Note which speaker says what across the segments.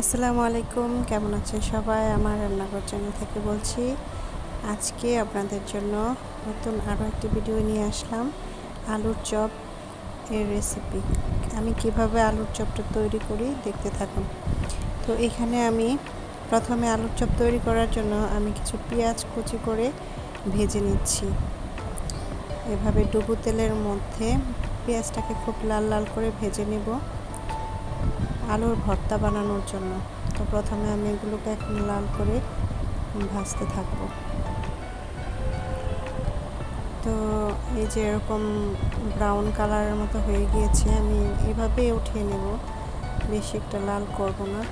Speaker 1: আসসালামু আলাইকুম, কেমন আছেন সবাই? আমার রান্নাঘর চ্যানেল থেকে বলছি, আজকে আপনাদের জন্য নতুন আরও একটি ভিডিও নিয়ে আসলাম, আলুর চপ এর রেসিপি আমি কীভাবে আলুর চপটা তৈরি করি দেখতে থাকুন। তো এখানে আমি প্রথমে আলুর চপ তৈরি করার জন্য আমি কিছু পেঁয়াজ কুচি করে ভেজে নিচ্ছি। এভাবে ডুবু তেলের মধ্যে পেঁয়াজটাকে খুব লাল লাল করে ভেজে নেব। আলুর ভর্তা বানানোর জন্য। তো প্রথমে আমি এগুলোকে এখন লাল করে ভাজতে থাকব। তো এই যে এরকম ব্রাউন কালারের মতো হয়ে গিয়েছে, আমি এভাবেই উঠিয়ে নেব। বেশি একটা লাল করব না।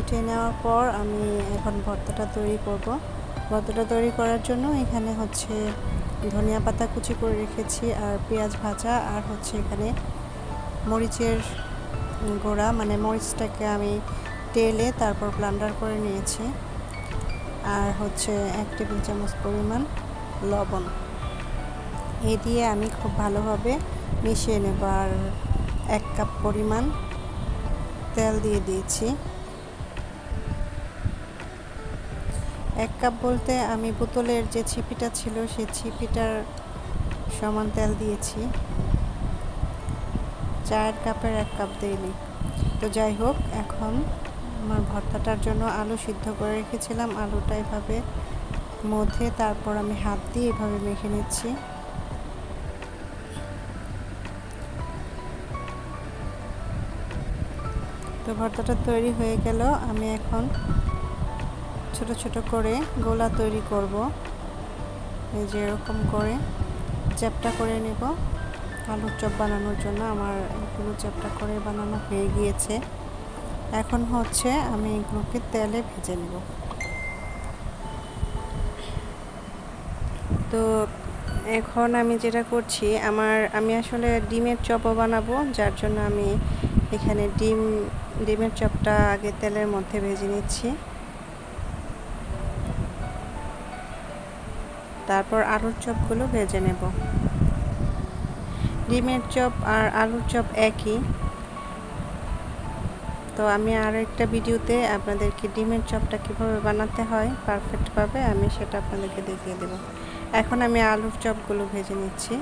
Speaker 1: উঠিয়ে নেওয়ার পর আমি এখন ভর্তাটা তৈরি করব। ভর্তাটা তৈরি করার জন্য এখানে হচ্ছে ধনিয়া পাতা কুচি করে রেখেছি আর পেঁয়াজ ভাজা আর হচ্ছে এখানে মরিচের গোড়া মানে মরিচটাকে আমি তেলে তারপর ব্লান্ডার করে নিয়েছি। আর হচ্ছে এক টেবিল চামচ পরিমাণ লবণ। এ দিয়ে আমি খুব ভালোভাবে মিশিয়ে নেব আর এক কাপ পরিমাণ তেল দিয়ে দিয়েছি। এক কাপ বলতে আমি বোতলের যে ছিপিটা ছিল, সেই ছিপিটার সমান তেল দিয়েছি। চায়ের কাপের এক কাপ দিইনি। তো যাই হোক, এখন আমার ভর্তাটার জন্য আলু সিদ্ধ করে রেখেছিলাম। আলুটা এভাবে মধ্যে তারপর আমি হাত দিয়ে এভাবে মেখে নিচ্ছি। তো ভর্তাটা তৈরি হয়ে গেল। আমি এখন ছোট ছোট করে গোলা তৈরি করব। এই যে এরকম করে চ্যাপটা করে নেব। আলুর চপ বানানোর জন্য আমার এগুলো চ্যাপটা করে বানানো হয়ে গিয়েছে। এখন হচ্ছে আমি এগুলোকে তেলে ভেজে নেব। তো এখন আমি যেটা করছি, আমার আমি আসলে ডিমের চপও বানাবো, যার জন্য আমি এখানে ডিম, ডিমের চপটা আগে তেলের মধ্যে ভেজে নিচ্ছি। তারপর আলুর চপগুলো ভেজে নেব। ডিমের চপ আর আলুর চপ একই। তো আমি আর একটা ভিডিওতে আপনাদেরকে ডিমের চপটা কীভাবে বানাতে হয় পারফেক্টভাবে আমি সেটা আপনাদেরকে দেখিয়ে দেব। এখন আমি আলুর চপগুলো ভেজে নিচ্ছি।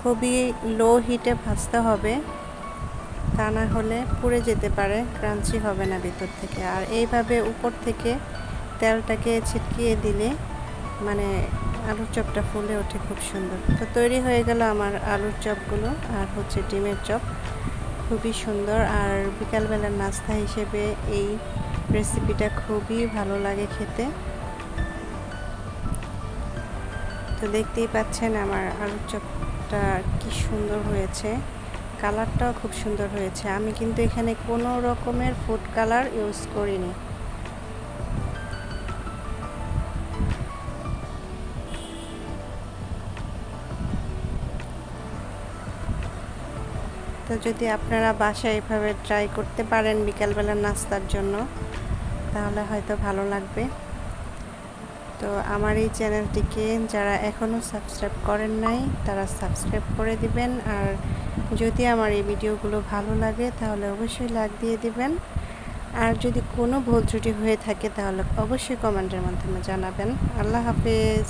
Speaker 1: খুবই লো হিটে ভাজতে হবে। তা না হলে পুড়ে যেতে পারে, ক্রাঞ্চি হবে না ভিতর থেকে। আর এইভাবে উপর থেকে তেলটাকে ছিটকিয়ে দিলে মানে আলুর চপটা ফুলে ওঠে খুব সুন্দর। তো তৈরি হয়ে গেল আমার আলুর চপগুলো আর হচ্ছে ডিমের চপ। খুবই সুন্দর আর বিকালবেলার নাস্তা হিসেবে এই রেসিপিটা খুবই ভালো লাগে খেতে। তো দেখতেই পাচ্ছেন আমার আলুর চপটা কি সুন্দর হয়েছে। কালারটাও খুব সুন্দর হয়েছে। আমি কিন্তু এখানে কোনো রকমের ফুড কালার ইউজ করিনি। তো যদি আপনারা বাসায় এভাবে ট্রাই করতে পারেন বিকালবেলা নাস্তার জন্য, তাহলে হয়তো ভালো লাগবে। তো আমার এই চ্যানেলটিকে যারা এখনও সাবস্ক্রাইব করেন নাই, তারা সাবস্ক্রাইব করে দিবেন। আর যদি আমার এই ভিডিওগুলো ভালো লাগে, তাহলে অবশ্যই লাইক দিয়ে দিবেন। আর যদি কোনো ভুল ত্রুটি হয়ে থাকে, তাহলে অবশ্যই কমেন্টের মাধ্যমে জানাবেন। আল্লাহ হাফেজ।